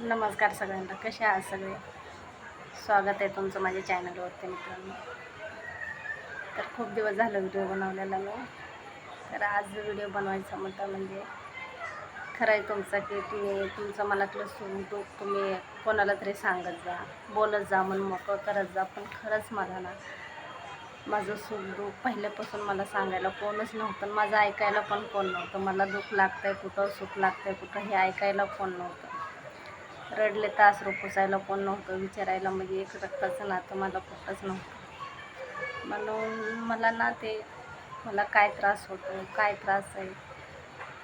नमस्कार सगळ्यांना कसे आहात सगळे? स्वागत आहे तुमचं माझ्या चॅनलवरती मित्रांनो. तर खूप दिवस झालं व्हिडिओ बनवलेला मी तर आज व्हिडिओ बनवायचा म्हणता म्हणजे खरं आहे तुमचं की तुम्ही तुमचं मनातलं सुख दुःख तुम्ही कोणाला तरी सांगत जा बोलत जा मन मोकळं करत जा पण खरंच मला ना माझं सुख दुःख पहिल्यापासून मला सांगायला कोणच नव्हतं. माझं ऐकायला पण कोण नव्हतं. मला दुःख लागतंय कुठं सुख लागतंय कुठं हे ऐकायला कोण नव्हतं. रडले तर अश्रू पुसायला कोण नव्हतं विचारायला. म्हणजे एक रक्ताचं नातं मला कुठंच नव्हतं. म्हणून मला ना ते मला काय त्रास होतो काय त्रास आहे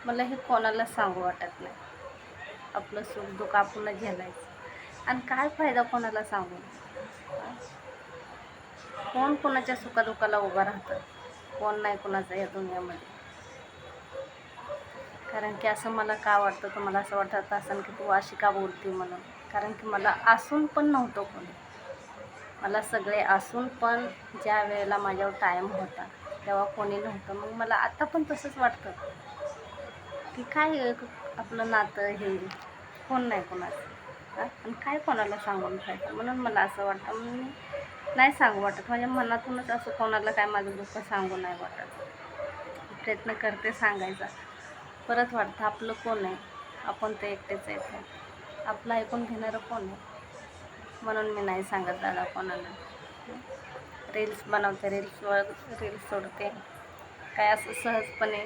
मला हे कोणाला सांगू वाटत नाही. आपलं सुख दुःख आपणच झेलायचं आणि काय फायदा कोणाला सांगू? कोण कोणाच्या सुखादुखाला उभं राहतं? कोण नाही कोणाचं या दुनियामध्ये. कारण की असं मला का वाटतं? तर मला असं वाटत असं की तू अशी का बोलते म्हणून कारण की मला असून पण नव्हतं कोणी. मला सगळे असून पण ज्या वेळेला माझ्यावर टाईम होता तेव्हा कोणी नव्हतं. मग मला आता पण तसंच वाटतं. की काय आपलं नातं हे? कोण नाही कोणाचं? आणि काय कोणाला सांगून खायचं? म्हणून मला असं वाटतं. म्हणून मी नाही सांगू वाटत. माझ्या मनातूनच असं कोणाला काय माझं दुःख सांगू नाही वाटत. प्रयत्न करते सांगायचा. परत वाटतं आपलं कोण आहे? आपण ते एकटेच आहेत. आपलं ऐकून घेणारं कोण आहे? म्हणून मी नाही सांगत दादा कोणाला. रील्स बनवते रील्सवर रील्स सोडते. काय असं सहजपणे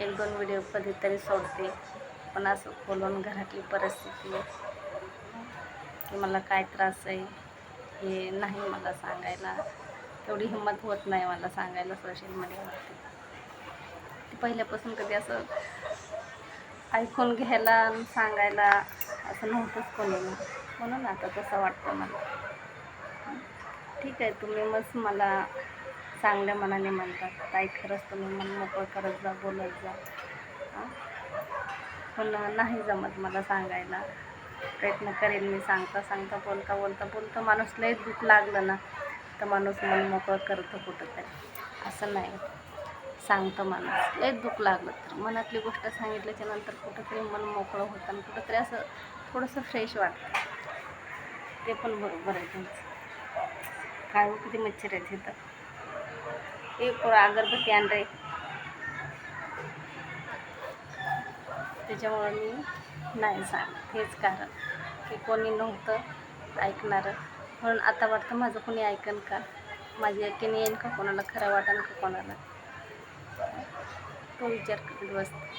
एक दोन व्हिडिओ कधीतरी सोडते. पण असं बोलून घरातली परिस्थिती की मला काय त्रास आहे हे नाही मला सांगायला. तेवढी हिंमत होत नाही मला सांगायला सोशल मीडियावरती पहिल्यापासून कधी असं ऐकून घ्यायला आणि सांगायला असं नव्हतंच कोणी म्हणून आता तसं वाटतं मला. ठीक आहे तुम्ही मस्त मला चांगल्या मनाने म्हणतात. ताई खरंच तुम्ही मन मोकळं करत जा बोलत जा. पण नाही जमत मला सांगायला. प्रयत्न करेन मी सांगता सांगता बोलता बोलता बोलता माणूस लय दुःख लागलं ना तर माणूस मन मोकळं करतं कुठंतरी. असं नाही. सांगतं माणूस. लय दुःख लागलं तर. मनातली गोष्ट सांगितल्याच्या नंतर कुठंतरी मन मोकळं होतं आणि कुठंतरी असं थोडंसं फ्रेश वाटतं. ते पण बरोबर आहे तुमचं. काय हो किती मच्छर आहेत तिथं एक अगरबत्ती आण रे त्याच्यामुळं मी नाही सांगत. हेच कारण की कोणी नव्हतं ऐकणारं. म्हणून आता वाटतं माझं कोणी ऐकन का? माझी ऐकीन येईन का कोणाला? खरं वाटेल का कोणाला? तो विचार करत बसते.